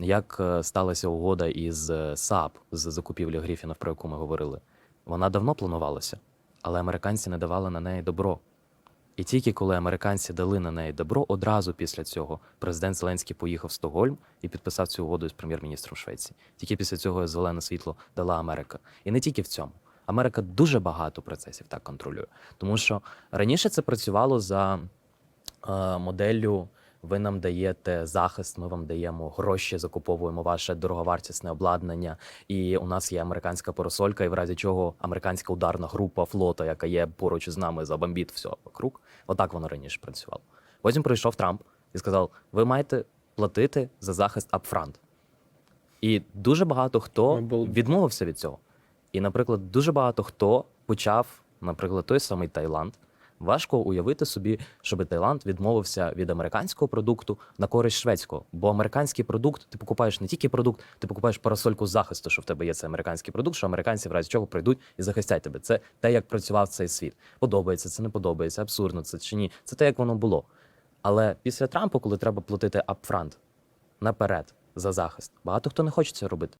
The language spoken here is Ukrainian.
як е, сталася угода із е, САП з закупівлі Гріфінів, про яку ми говорили. Вона давно планувалася, але американці не давали на неї добро. І тільки коли американці дали на неї добро, одразу після цього президент Зеленський поїхав в Стокгольм і підписав цю угоду з прем'єр-міністром Швеції. Тільки після цього зелене світло дала Америка. І не тільки в цьому. Америка дуже багато процесів так контролює. Тому що раніше це працювало за е, моделлю. Ви нам даєте захист, ми вам даємо гроші, закуповуємо ваше дороговартісне обладнання. І у нас є американська парасолька, і в разі чого американська ударна група флота, яка є поруч із нами, забомбіть все вокруг. Отак воно раніше працювало. Потім прийшов Трамп і сказав: ви маєте платити за захист upfront. І дуже багато хто відмовився від цього. І, наприклад, дуже багато хто почав, наприклад, той самий Таїланд. Важко уявити собі, щоб Таїланд відмовився від американського продукту на користь шведського. Бо американський продукт, ти покупаєш не тільки продукт, ти покупаєш парасольку захисту, що в тебе є цей американський продукт, що американці в разі чого прийдуть і захистять тебе. Це те, як працював цей світ. Подобається, це не подобається, абсурдно це чи ні. Це те, як воно було. Але після Трампа, коли треба платити апфрант наперед за захист, багато хто не хоче це робити.